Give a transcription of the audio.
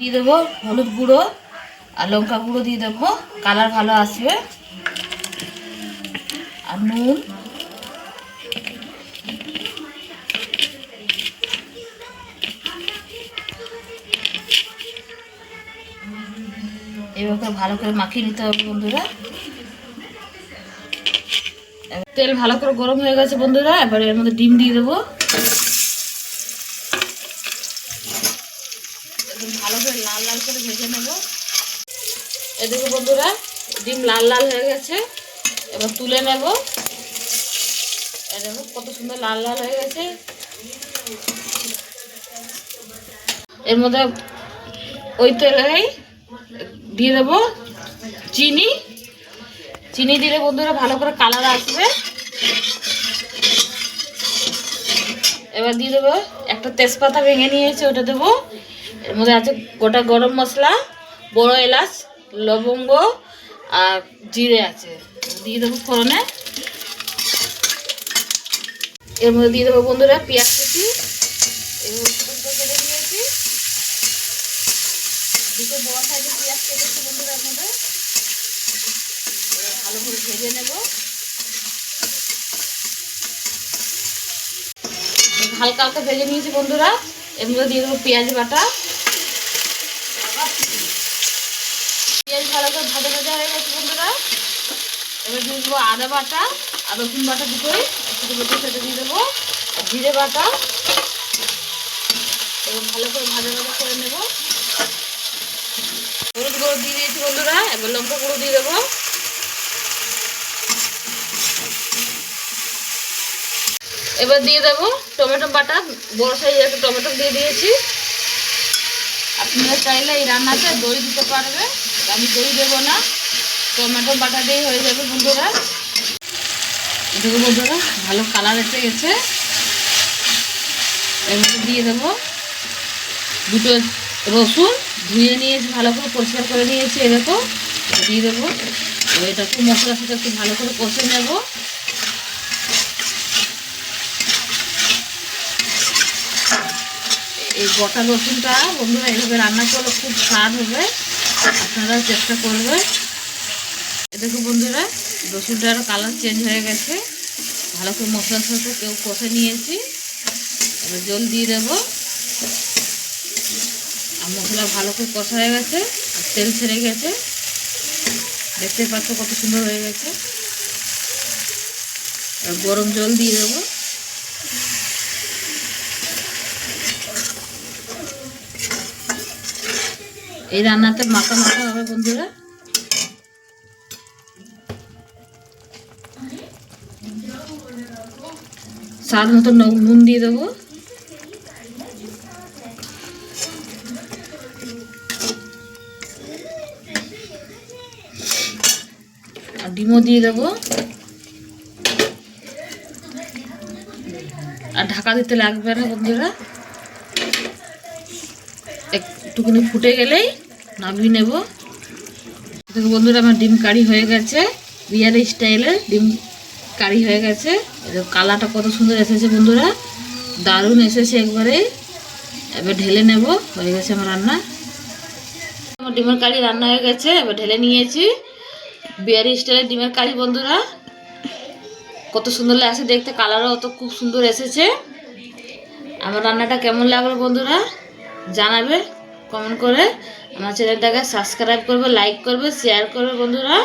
দিয়ে দেবো হলুদ গুঁড়ো আর লঙ্কা গুঁড়ো দিয়ে দেবো। কালার ভালো আসবে। আর নুন। এভাবে ভালো করে মাখিয়ে নিতে হবে বন্ধুরা। এবার তেল ভালো করে গরম হয়ে গেছে বন্ধুরা, এবার এর মধ্যে ডিম দিয়ে দেবো একদম ভালো করে করে ভেজে নেব। এদিকে বন্ধুরা, ডিম লাল লাল হয়ে গেছে। এবার তুলে নেব। দেখো কত সুন্দর লাল লাল হয়ে গেছে। এর মধ্যে ওই তেলেই দিয়ে দেবো চিনি। চিনি দিলে বন্ধুরা ভালো করে কালার আসবে। এবার দিয়ে দেবো একটা তেজপাতা ভেঙে নিয়েছে, ওটা দেবো। এর মধ্যে আছে গোটা গরম মশলা, বড় এলাচ, লবঙ্গ আর জিরে আছে। দিয়ে দেবো ফোড়নে। এর মধ্যে দিয়ে দেবো বন্ধুরা পেঁয়াজ কুচি। হালকা হালকা ভেজে নিয়েছি বন্ধুরা। মধ্যে দিয়ে দেবো পেঁয়াজ বাটা। পেঁয়াজ ভালো করে ভাজা ভাজা হয়ে গেছে বন্ধুরা। এবার দিয়ে দেবো আদা বাটা আর রসুন বাটা দুটোই একটু বেটে সেটা দিয়ে দেবো। আর জিরে বাটা। এবার ভালো করে ভাজা ভাজা করে নেব। হলুদ গুঁড়ো দিয়ে দিয়েছি বন্ধুরা, এবার লঙ্কা গুঁড়ো দিয়ে দেবো। এবার দিয়ে দেবো টমেটো বাটা। বড় সাইজের একটা টমেটো দিয়ে দিয়েছি। আপনারা চাইলে এই রান্নাতে দই দিতে পারবে। আমি দই দেবো না। টমেটো বাটা দিয়েই হয়ে যাবে বন্ধুরা। দেখো বন্ধুরা, ভালো কালার এসে গেছে। মধ্যে দিয়ে দেবো দুটো রসুন। ধুয়ে নিয়েছি, ভালো করে পরিষ্কার করে নিয়েছি এ দেখো দিয়ে দেবো। এবার একটু মশলার সাথে একটু ভালো করে কষে নেব। এই গোটা রসুনটা বন্ধুরা এইভাবে রান্না করলে খুব স্বাদ হবে। আপনারা চেষ্টা করবেন দেখো বন্ধুরা, রসুনটার কালার চেঞ্জ হয়ে গেছে। ভালো করে মশলার সাথে কেউ কষে নিয়েছি। এবার জল দিয়ে দেবো। আর মশলা ভালো করে কষা হয়ে গেছে, আর তেল ছেড়ে গেছে। দেখতে পাচ্ছ কত সুন্দর হয়ে গেছে। আর গরম জল দিয়ে দেবো। এই রান্নাতে মাখা মাখা হবে, বন্ধুরা? স্বাদ মতো নুন- দিয়ে দেবো। আর ডিমও দিয়ে দেবো। আর ঢাকা দিতে লাগবে না, বন্ধুরা। একটুখানি ফুটে গেলেই নামিয়ে নেব। বন্ধুরা, আমার ডিম কারি হয়ে গেছে। বিরিয়ানি স্টাইলে ডিম কারি হয়ে গেছে। কালারটা কত সুন্দর এসেছে বন্ধুরা, দারুণ এসেছে একবারে। এবার ঢেলে নেব, হয়ে গেছে আমার রান্না। আমার ডিমের কারি রান্না হয়ে গেছে, এবার ঢেলে নিয়েছি। বিহারি স্টাইলের ডিমের কারি বন্ধুরা, কত সুন্দর লাগছে দেখতে, কালারও অত খুব সুন্দর এসেছে। আমার রান্নাটা কেমন লাগল বন্ধুরা? জানাবে কমেন্ট করে। আমার চ্যানেলটাকে সাবস্ক্রাইব করবে লাইক করবে শেয়ার করবে বন্ধুরা।